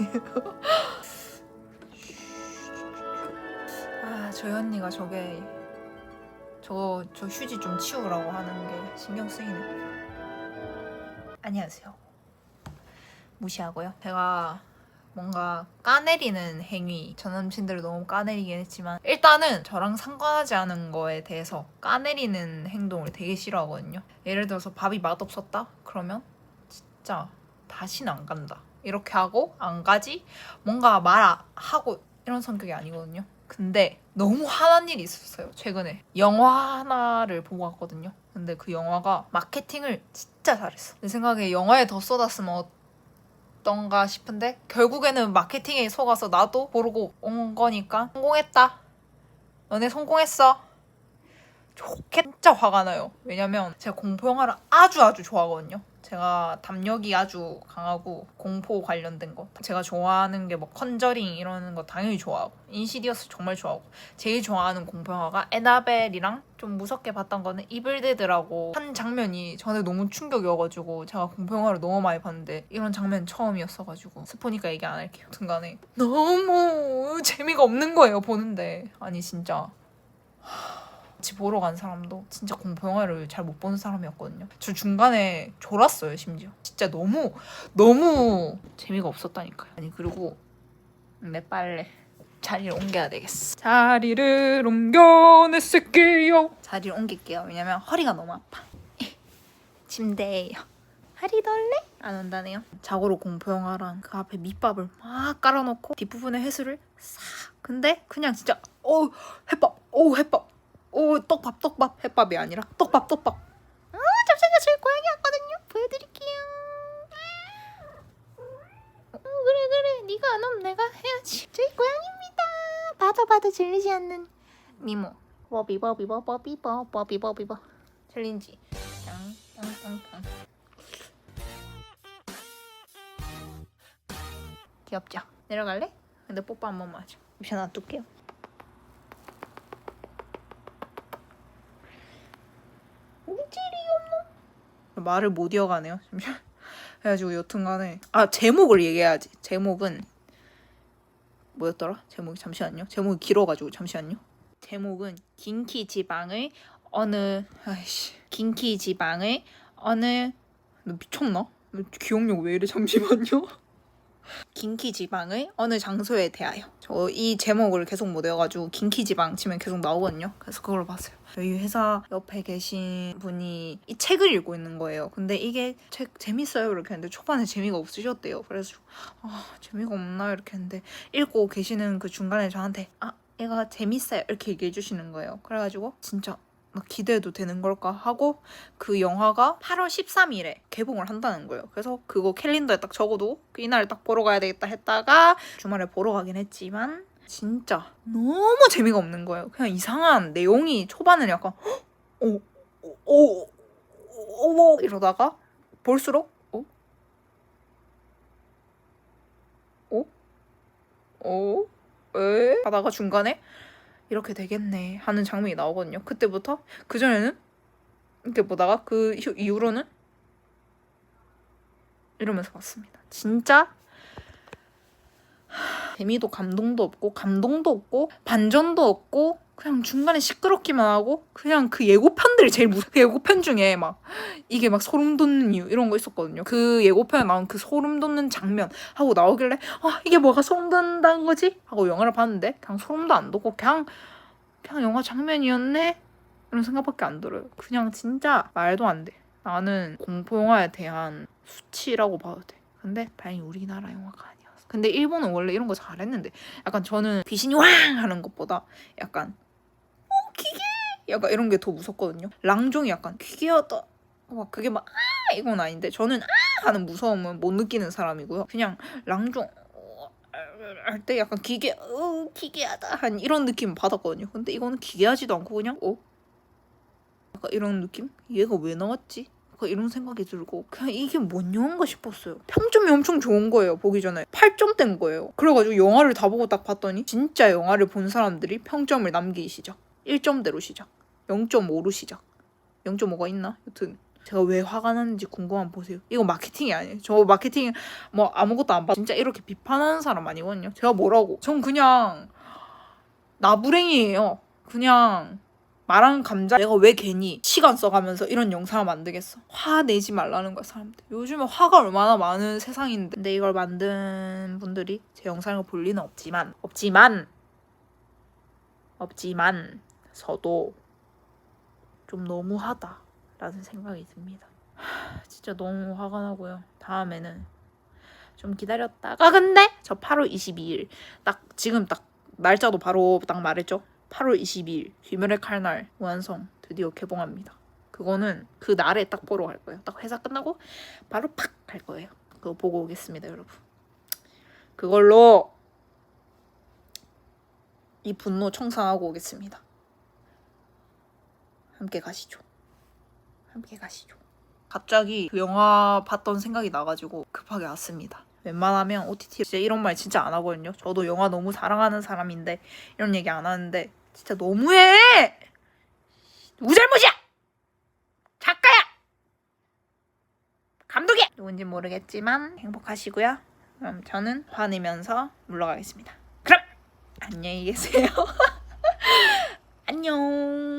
아 저희 언니가 저게 저거 저 휴지 좀 치우라고 하는 게 신경 쓰이네. 안녕하세요. 무시하고요. 제가 뭔가 까내리는 행위 전 남친들을 너무 까내리긴 했지만 일단은 저랑 상관하지 않은 거에 대해서 까내리는 행동을 되게 싫어하거든요. 예를 들어서 밥이 맛없었다? 그러면 진짜 다시는 안 간다. 이렇게 하고 안 가지? 뭔가 말하고 이런 성격이 아니거든요. 근데 너무 화난 일이 있었어요. 최근에 영화 하나를 보고 왔거든요. 근데 그 영화가 마케팅을 진짜 잘했어. 내 생각에 영화에 더 쏟았으면 어떤가 싶은데 결국에는 마케팅에 속아서 나도 모르고 온 거니까 성공했다. 너네 성공했어. 좋게 진짜 화가 나요. 왜냐면 제가 공포 영화를 아주 아주 좋아하거든요. 제가 담력이 아주 강하고 공포 관련된 거. 제가 좋아하는 게 뭐 컨저링 이러는 거 당연히 좋아하고 인시디어스 정말 좋아하고 제일 좋아하는 공포 영화가 에나벨이랑 좀 무섭게 봤던 거는 이블데드라고 한 장면이 저한테 너무 충격이어가지고 제가 공포 영화를 너무 많이 봤는데 이런 장면 처음이었어가지고 스포니까 얘기 안 할게요. 등간에. 너무 재미가 없는 거예요 보는데. 아니 진짜 같이 보러 간 사람도 진짜 공포 영화를 잘 못 보는 사람이었거든요. 저 중간에 졸았어요, 심지어. 진짜 너무 너무 재미가 없었다니까요. 아니 그리고 내 빨래 자리를 옮겨야 되겠어. 자리를 옮겨냈을게요. 자리를 옮길게요. 왜냐면 허리가 너무 아파. 침대예요. 하리 덜래? 안 온다네요. 자고로 공포 영화랑 그 앞에 밑밥을 막 깔아놓고 뒷부분에 해수를 싹. 근데 그냥 진짜 어 햇밥, 오 햇밥. 오 떡밥 떡밥. 햇밥이 아니라 떡밥 떡밥. 아 잠시만요 저희 고양이 왔거든요. 보여드릴게요. 어, 그래 그래. 네가 안 오면 내가 해야지. 저희 고양이입니다. 봐도 봐도 질리지 않는 미모. 버비 버비 버 버비 버 버비 버비 버. 챌린지. 짱짱짱짱 귀엽죠? 내려갈래? 근데 뽀뽀 한 번만 하자. 잠시 놔둘게요 말을 못 이어가네요. 그래가지고 여튼간에 아 제목을 얘기해야지. 제목은 뭐였더라? 제목이 잠시만요. 제목이 길어가지고 잠시만요. 제목은 긴키 지방의 어느 아이씨 긴키 지방의 어느 너 미쳤나? 너 기억력 왜 이래 잠시만요. 긴키 지방의 어느 장소에 대하여 저 이 제목을 계속 못 외워가지고 긴키 지방 치면 계속 나오거든요. 그래서 그걸 봤어요. 저희 회사 옆에 계신 분이 이 책을 읽고 있는 거예요. 근데 이게 책 재밌어요 이렇게 했는데 초반에 재미가 없으셨대요. 그래서 아 재미가 없나 이렇게 했는데 읽고 계시는 그 중간에 저한테 아 얘가 재밌어요 이렇게 얘기해 주시는 거예요. 그래가지고 진짜 막 기대해도 되는 걸까 하고 그 영화가 8월 13일에 개봉을 한다는 거예요. 그래서 그거 캘린더에 딱 적어도 그 이날 딱 보러 가야 되겠다 했다가 주말에 보러 가긴 했지만 진짜 너무 재미가 없는 거예요. 그냥 이상한 내용이 초반에는 약간 어, 오오 오 오 이러다가 볼수록 어? 어? 어? 에? 하다가 중간에 이렇게 되겠네 하는 장면이 나오거든요. 그때부터 그 전에는 이렇게 보다가 그 이후- 이후로는 이러면서 봤습니다. 진짜 하, 재미도 감동도 없고 감동도 없고 반전도 없고 그냥 중간에 시끄럽기만 하고 그냥 그 예고편들이 제일 무서 그 예고편 중에 막 이게 막 소름 돋는 이유 이런 거 있었거든요. 그 예고편에 나온 그 소름 돋는 장면 하고 나오길래 아 이게 뭐가 소름 돋는다는 거지? 하고 영화를 봤는데 그냥 소름도 안 돋고 그냥 그냥 영화 장면이었네 이런 생각밖에 안 들어요. 그냥 진짜 말도 안 돼. 나는 공포 영화에 대한 수치라고 봐도 돼. 근데 다행히 우리나라 영화가 아니었어. 근데 일본은 원래 이런 거 잘했는데 약간 저는 귀신이 왕 하는 것보다 약간 어 기계 약간 이런 게 더 무섭거든요. 랑종이 약간 기계하다 막 그게 막 아 이건 아닌데 저는 아 하는 무서움은 못 느끼는 사람이고요. 그냥 랑종 할때 약간 기계 어 기계하다 한 이런 느낌 받았거든요. 근데 이거는 기계하지도 않고 그냥 어 약간 이런 느낌? 얘가 왜 나왔지? 이런 생각이 들고 그냥 이게 뭔 영화인가 싶었어요. 평점이 엄청 좋은 거예요. 보기 전에 8점대인 거예요. 그래가지고 영화를 다 보고 딱 봤더니 진짜 영화를 본 사람들이 평점을 남기기 시작. 1점대로 시작. 0.5로 시작. 0.5가 있나? 여튼 제가 왜 화가 났는지 궁금한 보세요. 이거 마케팅이 아니에요. 저 마케팅 뭐 아무것도 안 봐. 진짜 이렇게 비판하는 사람 아니거든요. 제가 뭐라고? 전 그냥 나부랭이에요. 그냥 말한 감자 내가 왜 괜히 시간 써가면서 이런 영상을 만들겠어? 화 내지 말라는 거야 사람들. 요즘에 화가 얼마나 많은 세상인데. 근데 이걸 만든 분들이 제 영상을 볼 리는 없지만 없지만 없지만 서도 좀 너무하다 라는 생각이 듭니다. 하, 진짜 너무 화가 나고요. 다음에는 좀 기다렸다가. 근데 저 8월 22일 딱 지금 딱 날짜도 바로 딱 말했죠 8월 22일 귀멸의 칼날 완성 드디어 개봉합니다. 그거는 그 날에 딱 보러 갈 거예요. 딱 회사 끝나고 바로 팍 갈 거예요. 그거 보고 오겠습니다, 여러분. 그걸로 이 분노 청산하고 오겠습니다. 함께 가시죠. 함께 가시죠. 갑자기 그 영화 봤던 생각이 나가지고 급하게 왔습니다. 웬만하면 OTT 진짜 이런 말 진짜 안 하거든요. 저도 영화 너무 사랑하는 사람인데 이런 얘기 안 하는데 진짜 너무해. 누구 잘못이야? 작가야. 감독이야. 누군지 모르겠지만 행복하시고요. 그럼 저는 화내면서 물러가겠습니다. 그럼 안녕히 계세요. 안녕.